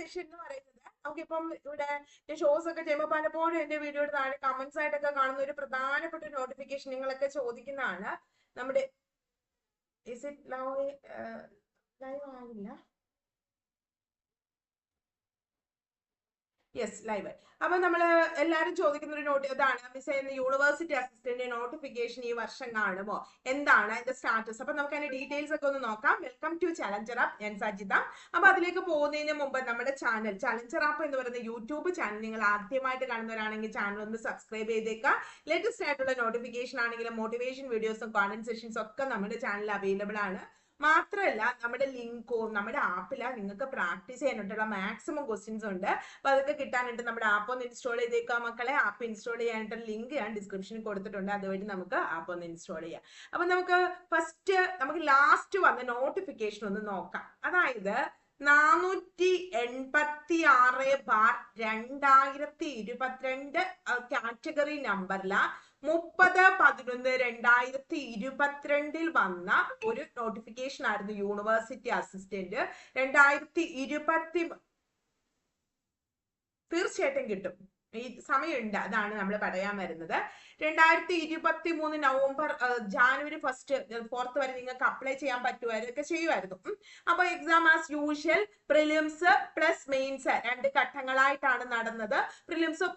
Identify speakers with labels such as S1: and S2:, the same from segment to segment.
S1: Session എന്ന് പറയുന്നത്. നമുക്കിപ്പം ഇവിടെ ഷോസ് ഒക്കെ ചെയ്യുമ്പോൾ പലപ്പോഴും എന്റെ വീഡിയോയുടെ താഴെ കമന്റ്സ് ആയിട്ടൊക്കെ കാണുന്ന ഒരു പ്രധാനപ്പെട്ട നോട്ടിഫിക്കേഷൻ നിങ്ങളൊക്കെ ചോദിക്കുന്നതാണ്. നമ്മുടെ ഇസ് ഇറ്റ് ലവ് ലൈവ് ആവില്ല യെസ് ലൈവ് അപ്പൊ നമ്മൾ എല്ലാരും ചോദിക്കുന്ന ഒരു നോട്ട് ഇതാണ് മിസ് ചെയ്യുന്ന യൂണിവേഴ്സിറ്റി അസിസ്റ്റന്റ് നോട്ടിഫിക്കേഷൻ ഈ വർഷം കാണുമോ? എന്താണ് അതിന്റെ സ്റ്റാറ്റസ് അപ്പൊ നമുക്ക് അതിന്റെ ഡീറ്റെയിൽസ് ഒക്കെ ഒന്ന് നോക്കാം. വെൽക്കം ടു ചലഞ്ചർ ആപ്പ് ഞാൻ സജിത. അപ്പൊ അതിലേക്ക് പോകുന്നതിന് മുമ്പ് നമ്മുടെ ചാനൽ ചലഞ്ചർ ആപ്പ് എന്ന് പറയുന്ന യൂട്യൂബ് ചാനൽ നിങ്ങൾ ആദ്യമായിട്ട് കാണുന്നവരാണെങ്കിൽ ചാനൽ ഒന്ന് സബ്സ്ക്രൈബ് ചെയ്തേക്കുക. ലേറ്റസ്റ്റ് ആയിട്ടുള്ള നോട്ടിഫിക്കേഷൻ ആണെങ്കിലും മോട്ടിവേഷൻ വീഡിയോസും കോണ്ടന്റ് സെഷൻസും ഒക്കെ നമ്മുടെ ചാനലിൽ അവൈലബിൾ ആണ്. മാത്രമല്ല നമ്മുടെ ലിങ്കോ നമ്മുടെ ആപ്പില നിങ്ങൾക്ക് പ്രാക്ടീസ് ചെയ്യാനായിട്ടുള്ള മാക്സിമം ക്വസ്റ്റ്യൻസ് ഉണ്ട്. അപ്പൊ അതൊക്കെ കിട്ടാനായിട്ട് നമ്മുടെ ആപ്പ് ഒന്ന് ഇൻസ്റ്റാൾ ചെയ്തേക്കുക മക്കളെ. ആപ്പ് ഇൻസ്റ്റാൾ ചെയ്യാനായിട്ടുള്ള ലിങ്ക് ഞാൻ ഡിസ്ക്രിപ്ഷനിൽ കൊടുത്തിട്ടുണ്ട്. അതുവഴി നമുക്ക് ആപ്പ് ഒന്ന് ഇൻസ്റ്റാൾ ചെയ്യാം. അപ്പൊ നമുക്ക് ഫസ്റ്റ് നമുക്ക് ലാസ്റ്റ് വന്ന നോട്ടിഫിക്കേഷൻ ഒന്ന് നോക്കാം. അതായത് നാനൂറ്റി എൺപത്തി ആറ് ബാർ രണ്ടായിരത്തി ഇരുപത്തിരണ്ട് കാറ്റഗറി നമ്പറില മുപ്പത് പതിനൊന്ന് രണ്ടായിരത്തി ഇരുപത്തിരണ്ടിൽ വന്ന ഒരു നോട്ടിഫിക്കേഷൻ ആയിരുന്നു യൂണിവേഴ്സിറ്റി അസിസ്റ്റന്റ് രണ്ടായിരത്തി ഇരുപത്തി തീർച്ചയായിട്ടും കിട്ടും. ഈ സമയമുണ്ട്. അതാണ് നമ്മൾ പറയാൻ വരുന്നത്. രണ്ടായിരത്തി ഇരുപത്തി മൂന്ന് നവംബർ ജാനുവരി ഫസ്റ്റ് ഫോർത്ത് വരെ നിങ്ങൾക്ക് അപ്ലൈ ചെയ്യാൻ പറ്റുമായിരുന്നു ഒക്കെ ചെയ്യുമായിരുന്നു ഉം. അപ്പൊ exam as usual prelims plus mains രണ്ട് ഘട്ടങ്ങളായിട്ടാണ് നടന്നത്. പ്രിലിംസ്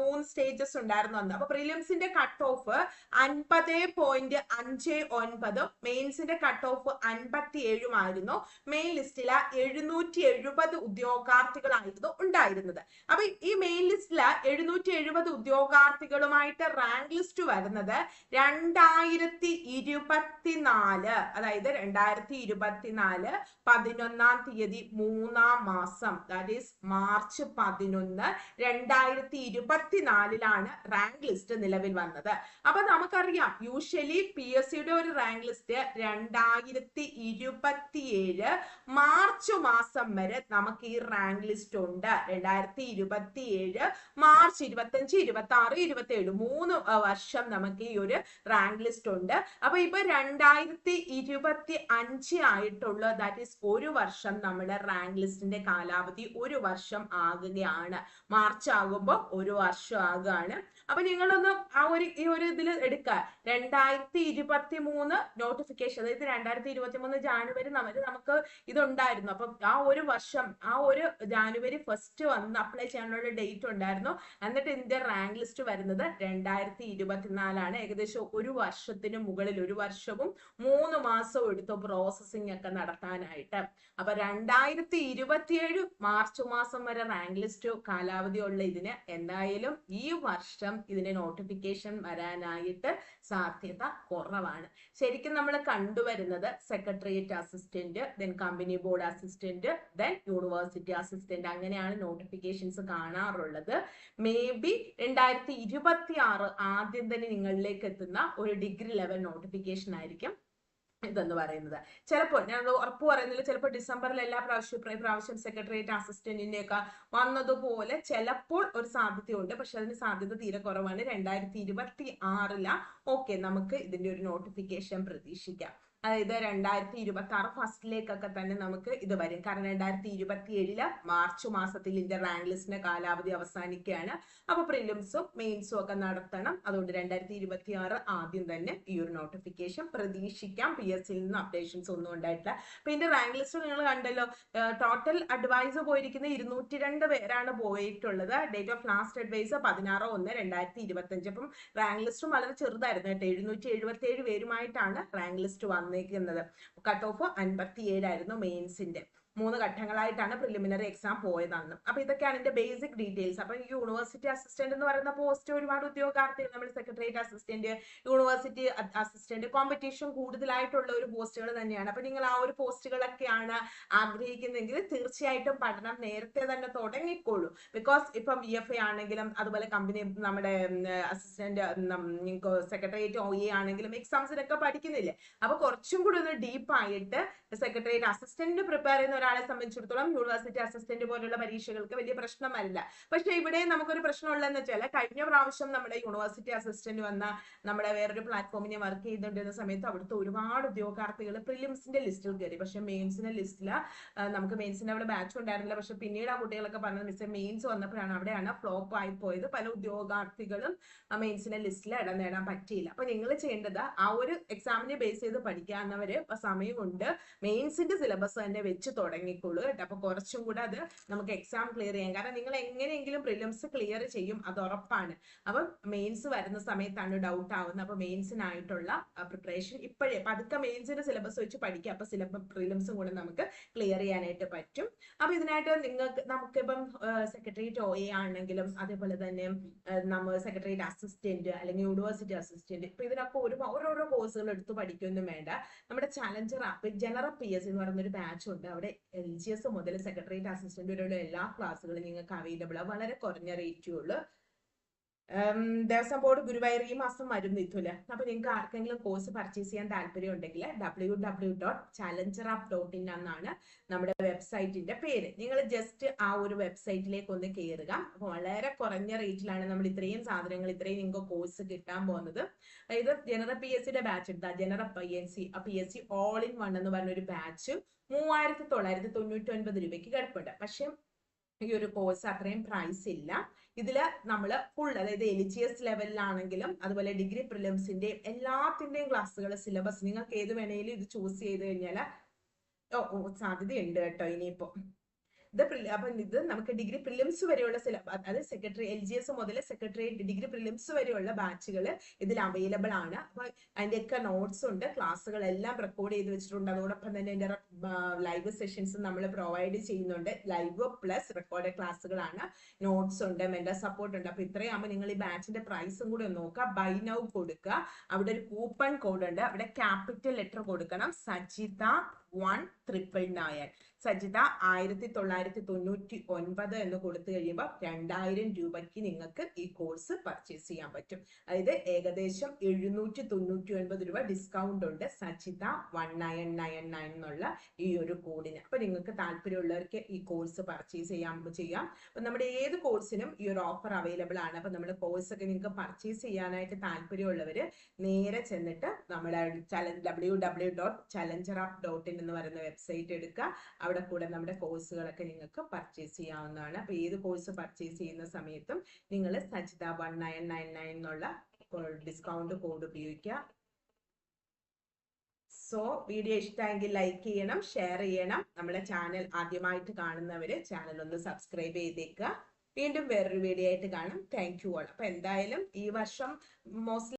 S1: മൂന്ന് സ്റ്റേജസ് ഉണ്ടായിരുന്നു അന്ന്. അപ്പൊ പ്രിലിംസിന്റെ കട്ട് ഓഫ് അൻപത് പോയിന്റ് അഞ്ച് ഒൻപതും മെയിൻസിന്റെ കട്ട് ഓഫ് അൻപത്തി ഏഴുമായിരുന്നു മെയിൻ ലിസ്റ്റിലെ എഴുന്നൂറ്റി എഴുപത് ഉദ്യോഗാർത്ഥികളായിരുന്നു ഉണ്ടായിരുന്നത്. അപ്പൊ ഈ മെയിൻ ലിസ്റ്റിൽ എഴുന്നൂറ്റി എഴുപത് ഉദ്യോഗാർത്ഥികളുമായിട്ട് റാങ്ക് ലിസ്റ്റ് വരുന്നത് രണ്ടായിരത്തി ഇരുപത്തിനാല് അതായത് രണ്ടായിരത്തി ഇരുപത്തിനാല് പതിനൊന്നാം തീയതി മൂന്നാം മാസം. ദാറ്റ് ഈസ് മാർച്ച് പതിനൊന്ന് രണ്ടായിരത്തി ഇരുപത്തിനാലിലാണ് റാങ്ക് ലിസ്റ്റ് നിലവിൽ വന്നത്. അപ്പൊ നമുക്കറിയാം യൂഷ്വലി പി എസ് സിയുടെ ഒരു റാങ്ക് ലിസ്റ്റ് രണ്ടായിരത്തി ഇരുപത്തിയേഴ് മാർച്ച് മാസം വരെ നമുക്ക് ഈ റാങ്ക് ലിസ്റ്റ് ഉണ്ട്. രണ്ടായിരത്തി ഇരുപത്തിയേഴ് മാർച്ച് ഇരുപത്തഞ്ച് ഇരുപത്തി ആറ് ഇരുപത്തി ഏഴ് മൂന്ന് വർഷം നമുക്ക് ഈ ഒരു റാങ്ക് ലിസ്റ്റ് ഉണ്ട്. അപ്പൊ ഇപ്പൊ രണ്ടായിരത്തി ഇരുപത്തി അഞ്ച് ആയിട്ടുള്ള ദാറ്റ് ഈസ് ഒരു വർഷം നമ്മുടെ റാങ്ക് ലിസ്റ്റിന്റെ കാലാവധി ഒരു വർഷം ആകുകയാണ്. മാർച്ച് ആകുമ്പോൾ ഒരു വർഷം ആകുകയാണ്. അപ്പൊ നിങ്ങളൊന്ന് ആ ഒരു ഈ ഒരു ഇതിൽ എടുക്കുക രണ്ടായിരത്തി ഇരുപത്തി മൂന്ന് നോട്ടിഫിക്കേഷൻ അതായത് രണ്ടായിരത്തി ഇരുപത്തി മൂന്ന് ജാനുവരി നമുക്ക് നമുക്ക് ഇതുണ്ടായിരുന്നു. അപ്പൊ ആ ഒരു വർഷം ആ ഒരു ജാനുവരി ഫസ്റ്റ് വന്ന് അപ്ലൈ ചെയ്യാനുള്ള ഡേറ്റ് ഉണ്ടായിരുന്നു. എന്നിട്ട് ഇതിന്റെ റാങ്ക് ലിസ്റ്റ് വരുന്നത് രണ്ടായിരത്തി ഇരുപത്തിനാലാണ് ഏകദേശം ഒരു വർഷത്തിന് മുകളിൽ ഒരു വർഷവും മൂന്ന് മാസവും എടുത്തു പ്രോസസ്സിംഗ് ഒക്കെ നടത്താനായിട്ട്. അപ്പൊ രണ്ടായിരത്തി ഇരുപത്തിയേഴ് മാർച്ച് മാസം വരെ റാങ്ക് ലിസ്റ്റ് കാലാവധി ഉള്ള ഇതിന് എന്തായാലും ഈ വർഷം ഇതിന്റെ നോട്ടിഫിക്കേഷൻ വരാനായിട്ട് സാധ്യത കുറവാണ്. ശരിക്കും നമ്മൾ കണ്ടുവരുന്നത് secretariat assistant then company board assistant then university assistant അങ്ങനെയാണ് നോട്ടിഫിക്കേഷൻസ് കാണാറുള്ളത്. മേ ബി രണ്ടായിരത്തി ഇരുപത്തി ആറ് ആദ്യം തന്നെ നിങ്ങളിലേക്ക് എത്തുന്ന ഒരു ഡിഗ്രി ലെവൽ നോട്ടിഫിക്കേഷൻ ആയിരിക്കും ഇതെന്ന് പറയുന്നത്. ചിലപ്പോൾ ഞാൻ ഉറപ്പ് പറയുന്നില്ല. ചിലപ്പോൾ ഡിസംബറിൽ എല്ലാ പ്രാവശ്യവും ഇപ്രാ- പ്രാവശ്യം സെക്രട്ടേറിയറ്റ് അസിസ്റ്റന്റിന്റെ ഒക്കെ വന്നതുപോലെ ചിലപ്പോൾ ഒരു സാധ്യതയുണ്ട്. പക്ഷെ അതിന് സാധ്യത തീരെ കുറവാണ്. രണ്ടായിരത്തി ഇരുപത്തി ആറില ഓക്കെ നമുക്ക് ഇതിന്റെ ഒരു നോട്ടിഫിക്കേഷൻ പ്രതീക്ഷിക്കാം. അതായത് രണ്ടായിരത്തി ഇരുപത്തി ആറ് ഫസ്റ്റിലേക്കൊക്കെ തന്നെ നമുക്ക് ഇത് വരും. കാരണം രണ്ടായിരത്തി ഇരുപത്തി ഏഴിൽ മാർച്ച് മാസത്തിൽ ഇതിന്റെ റാങ്ക് ലിസ്റ്റിന്റെ കാലാവധി അവസാനിക്കുകയാണ്. അപ്പൊ പ്രിലിംസും മെയിൻസും ഒക്കെ നടത്തണം. അതുകൊണ്ട് രണ്ടായിരത്തി ഇരുപത്തി ആറ് ആദ്യം തന്നെ ഈ ഒരു നോട്ടിഫിക്കേഷൻ പ്രതീക്ഷിക്കാം. പി എസ് സിയിൽ നിന്ന് അപ്ഡേഷൻസ് ഒന്നും ഉണ്ടായിട്ടില്ല. അപ്പൊ ഇതിന്റെ റാങ്ക് ലിസ്റ്റ് നിങ്ങൾ കണ്ടല്ലോ. ടോട്ടൽ അഡ്വൈസ് പോയിരിക്കുന്ന ഇരുന്നൂറ്റി രണ്ട് പേരാണ് പോയിട്ടുള്ളത്. ഡേറ്റ് ഓഫ് ലാസ്റ്റ് അഡ്വൈസ് പതിനാറ് ഒന്ന് രണ്ടായിരത്തി ഇരുപത്തി അഞ്ച് അപ്പം റാങ്ക് ലിസ്റ്റും വളരെ ചെറുതായിരുന്നു കേട്ടോ. എഴുന്നൂറ്റി എഴുപത്തി ഏഴ് പേരുമായിട്ടാണ് റാങ്ക് ലിസ്റ്റ് വന്നേക്കുന്നത്. കട്ട് ഓഫ് അൻപത്തി ഏഴായിരുന്നു മെയിൻസിന്റെ മൂന്ന് ഘട്ടങ്ങളായിട്ടാണ് പ്രിലിമിനറി എക്സാം പോയതാണ് അപ്പൊ ഇതൊക്കെയാണ് ഇതിന്റെ ബേസിക് ഡീറ്റെയിൽസ് അപ്പൊ യൂണിവേഴ്സിറ്റി അസിസ്റ്റന്റ് എന്ന് പറയുന്ന പോസ്റ്റ് ഒരുപാട് ഉദ്യോഗാർത്ഥികൾ നമ്മൾ secretariat assistant university assistant competition കൂടുതലായിട്ടുള്ള ഒരു പോസ്റ്റുകൾ തന്നെയാണ്. അപ്പൊ നിങ്ങൾ ആ ഒരു പോസ്റ്റുകളൊക്കെയാണ് ആഗ്രഹിക്കുന്നതെങ്കിൽ തീർച്ചയായിട്ടും പഠനം നേരത്തെ തന്നെ തുടങ്ങിക്കോളൂ. ബിക്കോസ് ഇപ്പം ബി എഫ് എ ആണെങ്കിലും അതുപോലെ കമ്പനി നമ്മുടെ അസിസ്റ്റന്റ് സെക്രട്ടേറിയറ്റ് ഒ എ ആണെങ്കിലും എക്സാംസിനൊക്കെ പഠിക്കുന്നില്ലേ? അപ്പൊ കുറച്ചും കൂടി ഒന്ന് ഡീപ്പായിട്ട് സെക്രട്ടേറിയറ്റ് അസിസ്റ്റന്റിന് പ്രിപ്പയർ ചെയ്യുന്ന ഒരാളെ സംബന്ധിച്ചിടത്തോളം യൂണിവേഴ്സിറ്റി അസിസ്റ്റന്റ് പോലുള്ള പരീക്ഷകൾക്ക് വലിയ പ്രശ്നമല്ല. പക്ഷെ ഇവിടെ നമുക്കൊരു പ്രശ്നമുള്ളതെന്ന് വെച്ചാൽ കഴിഞ്ഞ പ്രാവശ്യം നമ്മുടെ യൂണിവേഴ്സിറ്റി അസിസ്റ്റന്റ് വന്ന നമ്മുടെ വേറൊരു പ്ലാറ്റ്ഫോമിനെ വർക്ക് ചെയ്തുകൊണ്ടിരുന്ന സമയത്ത് അവിടുത്തെ ഒരുപാട് ഉദ്യോഗാർത്ഥികൾ പ്രിലിംസിന്റെ ലിസ്റ്റിൽ കയറി പക്ഷെ മെയിൻസിന്റെ ലിസ്റ്റിൽ നമുക്ക് മെയിൻസിന്റെ അവിടെ ബാച്ച് ഉണ്ടായിരുന്നില്ല. പക്ഷെ പിന്നീട് ആ കുട്ടികളൊക്കെ പറഞ്ഞത് മിസ് മെയിൻസ് വന്നപ്പോഴാണ് അവിടെയാണ് ഫ്ലോപ്പ് ആയി പോയത്. പല ഉദ്യോഗാർത്ഥികളും മെയിൻസിന്റെ ലിസ്റ്റിൽ ഇടം നേടാൻ പറ്റിയില്ല. അപ്പൊ നിങ്ങൾ ചെയ്യേണ്ടത് ആ ഒരു എക്സാമിനെ ബേസ് ചെയ്ത് പഠിക്കാവുന്നവര് സമയമുണ്ട്. മെയിൻസിന്റെ സിലബസ് തന്നെ വെച്ച് തുടങ്ങിക്കോളൂ കേട്ടോ. അപ്പൊ കുറച്ചും കൂടെ അത് നമുക്ക് എക്സാം ക്ലിയർ ചെയ്യാം. കാരണം നിങ്ങൾ എങ്ങനെയെങ്കിലും പ്രിലിംസ് ക്ലിയർ ചെയ്യും അത് ഉറപ്പാണ്. അപ്പം മെയിൻസ് വരുന്ന സമയത്താണ് ഡൗട്ട് ആവുന്നത്. അപ്പൊ മെയിൻസിനായിട്ടുള്ള പ്രിപ്പറേഷൻ ഇപ്പോഴേ. പതുക്കെ മെയിൻസിന്റെ സിലബസ് വെച്ച് പഠിക്കുക അപ്പൊ സിലബസ് പ്രിലിംസും കൂടെ നമുക്ക് ക്ലിയർ ചെയ്യാനായിട്ട് പറ്റും. അപ്പൊ ഇതിനായിട്ട് നിങ്ങൾക്ക് നമുക്കിപ്പം സെക്രട്ടേറിയറ്റ് ഒ എ ആണെങ്കിലും അതേപോലെ തന്നെ നമ്മൾ സെക്രട്ടേറിയറ്റ് അസിസ്റ്റന്റ് അല്ലെങ്കിൽ യൂണിവേഴ്സിറ്റി അസിസ്റ്റന്റ് ഇപ്പൊ ഇതിനൊക്കെ ഒരു ഓരോരോ കോഴ്സുകൾ എടുത്ത് പഠിക്കൊന്നും വേണ്ട. നമ്മുടെ Challenger app general P S എന്ന് പറയുന്ന ഒരു ബാച്ച് ഉണ്ട്. അവിടെ എൽ ജി എസ് മുതൽ സെക്രട്ടേറിയറ്റ് അസിസ്റ്റന്റ് വരെയുള്ള എല്ലാ ക്ലാസ്സുകളും നിങ്ങൾക്ക് അവൈലബിൾ ആണ് വളരെ കുറഞ്ഞ റേറ്റേ ഉള്ളൂ. ദേവസ്വം ബോർഡ് ഗുരുവായൂർ ഈ മാസം മരുന്ന് നിത്തുൽ അപ്പൊ നിങ്ങൾക്ക് ആർക്കെങ്കിലും കോഴ്സ് പർച്ചേസ് ചെയ്യാൻ താല്പര്യം ഉണ്ടെങ്കിൽ W W dot Challenger app dot in എന്നാണ് നമ്മുടെ വെബ്സൈറ്റിന്റെ പേര്. നിങ്ങൾ ജസ്റ്റ് ആ ഒരു വെബ്സൈറ്റിലേക്ക് ഒന്ന് കയറുക വളരെ കുറഞ്ഞ റേറ്റിലാണ് നമ്മൾ ഇത്രയും സാധനങ്ങൾ ഇത്രയും നിങ്ങൾക്ക് കോഴ്സ് കിട്ടാൻ പോകുന്നത്. അതായത് ജനറൽ പി എസ് സിയുടെ ബാച്ച് എടുത്താൽ general P S C P S C all in one എന്ന് പറഞ്ഞ ഒരു ബാച്ച് മൂവായിരത്തി തൊള്ളായിരത്തി തൊണ്ണൂറ്റി ഒൻപത് രൂപയ്ക്ക് കിടപ്പുണ്ട്. പക്ഷെ ഈ ഒരു കോഴ്സ് അത്രയും പ്രൈസ് ഇല്ല. ഇതിൽ നമ്മൾ ഫുൾ അതായത് എൽ ജി എസ് ലെവലിലാണെങ്കിലും അതുപോലെ ഡിഗ്രി പ്രിലിംസിന്റെയും എല്ലാത്തിന്റെയും ക്ലാസ്സുകൾ സിലബസ് നിങ്ങൾക്ക് ഏത് വേണേലും ഇത് ചൂസ് ചെയ്ത് കഴിഞ്ഞാൽ സാധ്യതയുണ്ട് കേട്ടോ ഇനിയിപ്പോ. ഇത് അപ്പം ഇത് നമുക്ക് ഡിഗ്രി പ്രിലിംസ് വരെയുള്ള അതായത് സെക്രട്ടറി എൽ ജി എസ് മുതൽ സെക്രട്ടറിയേറ്റ് ഡിഗ്രി പ്രിലിംസ് വരെയുള്ള ബാച്ചുകൾ ഇതിൽ അവൈലബിൾ ആണ്. അപ്പൊ അതിന്റെയൊക്കെ നോട്ട്സ് ഉണ്ട് ക്ലാസ്സുകൾ എല്ലാം റെക്കോർഡ് ചെയ്ത് വെച്ചിട്ടുണ്ട്. അതോടൊപ്പം തന്നെ അതിന്റെ ലൈവ് സെഷൻസ് നമ്മൾ പ്രൊവൈഡ് ചെയ്യുന്നുണ്ട്. ലൈവ് പ്ലസ് റെക്കോർഡ് ക്ലാസ്സുകളാണ് നോട്ട്സ് ഉണ്ട് മെന്റൽ സപ്പോർട്ട് ഉണ്ട്. അപ്പൊ ഇത്രയാകുമ്പോൾ നിങ്ങൾ ഈ ബാച്ചിന്റെ പ്രൈസും കൂടെ നോക്കുക. ബൈ നൗ കൊടുക്കുക. അവിടെ ഒരു കൂപ്പൺ കോഡ് ഉണ്ട്. അവിടെ ക്യാപിറ്റൽ ലെറ്റർ കൊടുക്കണം. Sajitha one triple nine Sajitha ആയിരത്തി തൊള്ളായിരത്തി തൊണ്ണൂറ്റി ഒൻപത് എന്ന് കൊടുത്തു കഴിയുമ്പോൾ രണ്ടായിരം രൂപയ്ക്ക് നിങ്ങൾക്ക് ഈ കോഴ്സ് പർച്ചേസ് ചെയ്യാൻ പറ്റും. അതായത് ഏകദേശം എഴുന്നൂറ്റി തൊണ്ണൂറ്റി ഒൻപത് രൂപ ഡിസ്കൗണ്ട് ഉണ്ട് Sajitha one nine nine nine എന്നുള്ള ഈ ഒരു കോഡിന് അപ്പൊ നിങ്ങൾക്ക് താല്പര്യമുള്ളവർക്ക് ഈ കോഴ്സ് പർച്ചേസ് ചെയ്യാൻ ചെയ്യാം. അപ്പൊ നമ്മുടെ ഏത് കോഴ്സിനും ഈ ഒരു ഓഫർ അവൈലബിൾ ആണ്. അപ്പൊ നമ്മുടെ കോഴ്സ് ഒക്കെ നിങ്ങൾക്ക് പർച്ചേസ് ചെയ്യാനായിട്ട് താല്പര്യമുള്ളവര് നേരെ ചെന്നിട്ട് നമ്മുടെ W W dot Challenger dot in എന്ന് പറയുന്ന വെബ്സൈറ്റ് എടുക്കുക. അവിടെ കൂടെ നമ്മുടെ കോഴ്സുകളൊക്കെ നിങ്ങൾക്ക് പർച്ചേസ് ചെയ്യാവുന്നതാണ്. അപ്പൊ ഏത് കോഴ്സ് പർച്ചേസ് ചെയ്യുന്ന സമയത്തും നിങ്ങൾ Sajitha one nine nine nine എന്നുള്ള ഡിസ്കൗണ്ട് കോഡ് ഉപയോഗിക്കുക. സോ വീഡിയോ ഇഷ്ടമെങ്കിൽ ലൈക്ക് ചെയ്യണം ഷെയർ ചെയ്യണം. നമ്മുടെ ചാനൽ ആദ്യമായിട്ട് കാണുന്നവര് ചാനൽ ഒന്ന് സബ്സ്ക്രൈബ് ചെയ്തേക്കുക. വീണ്ടും വേറൊരു വീഡിയോ ആയിട്ട് കാണാം. താങ്ക് യു ഓൾ അപ്പൊ എന്തായാലും ഈ വർഷം മോസ്റ്റ്ലി